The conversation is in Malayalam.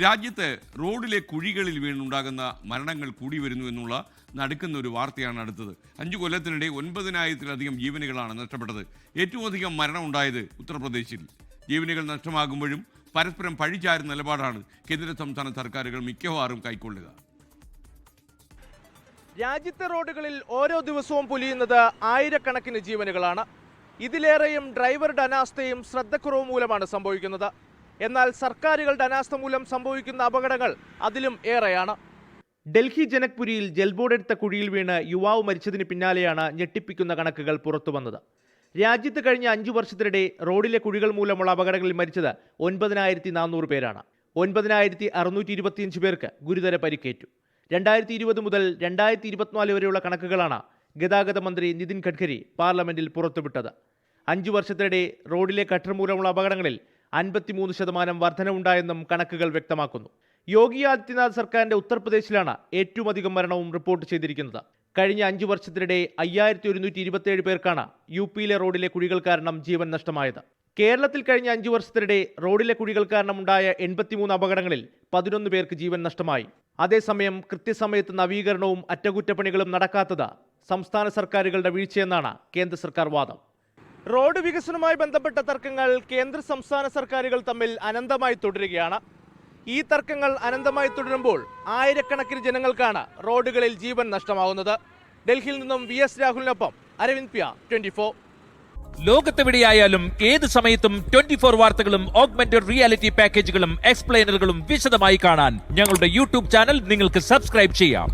രാജ്യത്ത് റോഡിലെ കുഴികളിൽ വീണുണ്ടാകുന്ന മരണങ്ങൾ കൂടി വരുന്നു എന്നുള്ള നടക്കുന്ന ഒരു വാർത്തയാണ് അടുത്തത്. അഞ്ചു കൊല്ലത്തിനിടെ ഒൻപതിനായിരത്തിലധികം ജീവനുകളാണ് നഷ്ടപ്പെട്ടത്. ഏറ്റവും അധികം മരണം ഉണ്ടായത് ഉത്തർപ്രദേശിൽ. ജീവനുകൾ നഷ്ടമാകുമ്പോഴും പരസ്പരം പഴിചാരുന്ന നിലപാടാണ് കേന്ദ്ര സംസ്ഥാന സർക്കാരുകൾ മിക്കവാറും കൈക്കൊള്ളുക. രാജ്യത്തെ റോഡുകളിൽ ഓരോ ദിവസവും പൊലിയുന്നത് ആയിരക്കണക്കിന് ജീവനുകളാണ്. ഇതിലേറെയും ഡ്രൈവറുടെ അനാസ്ഥയും ശ്രദ്ധക്കുറവും മൂലമാണ് സംഭവിക്കുന്നത്. എന്നാൽ സർക്കാരുകളുടെ അനാസ്ഥ മൂലം സംഭവിക്കുന്ന അപകടങ്ങൾ അതിലും ഏറെയാണ്. ഡൽഹി ജനക്പുരിയിൽ ജൽബോർഡ് എടുത്ത കുഴിയിൽ വീണ് യുവാവ് മരിച്ചതിന് പിന്നാലെയാണ് ഞെട്ടിപ്പിക്കുന്ന കണക്കുകൾ പുറത്തുവന്നത് രാജ്യത്ത് കഴിഞ്ഞ അഞ്ചു വർഷത്തിനിടെ റോഡിലെ കുഴികൾ മൂലമുള്ള അപകടങ്ങളിൽ മരിച്ചത് ഒൻപതിനായിരത്തി നാനൂറ് പേരാണ്. ഒൻപതിനായിരത്തി അറുന്നൂറ്റി ഇരുപത്തിയഞ്ച് പേർക്ക് ഗുരുതര പരിക്കേറ്റു. രണ്ടായിരത്തി ഇരുപത് മുതൽ രണ്ടായിരത്തി ഇരുപത്തിനാല് വരെയുള്ള കണക്കുകളാണ് ഗതാഗത മന്ത്രി നിതിൻ ഗഡ്കരി പാർലമെന്റിൽ പുറത്തുവിട്ടത്. അഞ്ചു വർഷത്തിനിടെ റോഡിലെ കട്ടർ മൂലമുള്ള അപകടങ്ങളിൽ അൻപത്തിമൂന്ന് ശതമാനം വർധനവുണ്ടായെന്നും കണക്കുകൾ വ്യക്തമാക്കുന്നു. യോഗി ആദിത്യനാഥ് സർക്കാരിന്റെ ഉത്തർപ്രദേശിലാണ് ഏറ്റവും അധികം മരണവും റിപ്പോർട്ട് ചെയ്തിരിക്കുന്നത്. കഴിഞ്ഞ അഞ്ചു വർഷത്തിനിടെ അയ്യായിരത്തി ഒരുന്നൂറ്റി ഇരുപത്തിയേഴ് പേർക്കാണ് യു പിയിലെ റോഡിലെ കുഴികൾ കാരണം ജീവൻ നഷ്ടമായത്. കേരളത്തിൽ കഴിഞ്ഞ അഞ്ചു വർഷത്തിനിടെ റോഡിലെ കുഴികൾ കാരണമുണ്ടായ എൺപത്തിമൂന്ന് അപകടങ്ങളിൽ പതിനൊന്ന് പേർക്ക് ജീവൻ നഷ്ടമായി. അതേസമയം കൃത്യസമയത്ത് നവീകരണവും അറ്റകുറ്റപ്പണികളും നടക്കാത്തത് സംസ്ഥാന സർക്കാരുകളുടെ വീഴ്ചയെന്നാണ് കേന്ദ്ര സർക്കാർ വാദം. റോഡ് വികസനവുമായി ബന്ധപ്പെട്ട തർക്കങ്ങൾ കേന്ദ്ര സംസ്ഥാന സർക്കാരുകൾ തമ്മിൽ അനന്തമായി തുടരുകയാണ്. ഈ തർക്കങ്ങൾ അനന്തമായി തുടരുമ്പോൾ ആയിരക്കണക്കിന് ജനങ്ങൾക്കാണ് റോഡുകളിൽ ജീവൻ നഷ്ടമാകുന്നത് ഡൽഹിയിൽ നിന്നും വി എസ് രാഹുലിനൊപ്പം അരവിന്ദ് പിയ ട്വന്റി ഫോർ. ലോകത്തെവിടെയായാലും ഏത് സമയത്തും ട്വന്റി ഫോർ വാർത്തകളും ഓഗ്മെന്റഡ് റിയാലിറ്റി പാക്കേജുകളും എക്സ്പ്ലെയിനറുകളും വിശദമായി കാണാൻ ഞങ്ങളുടെ യൂട്യൂബ് ചാനൽ നിങ്ങൾക്ക് സബ്സ്ക്രൈബ് ചെയ്യാം.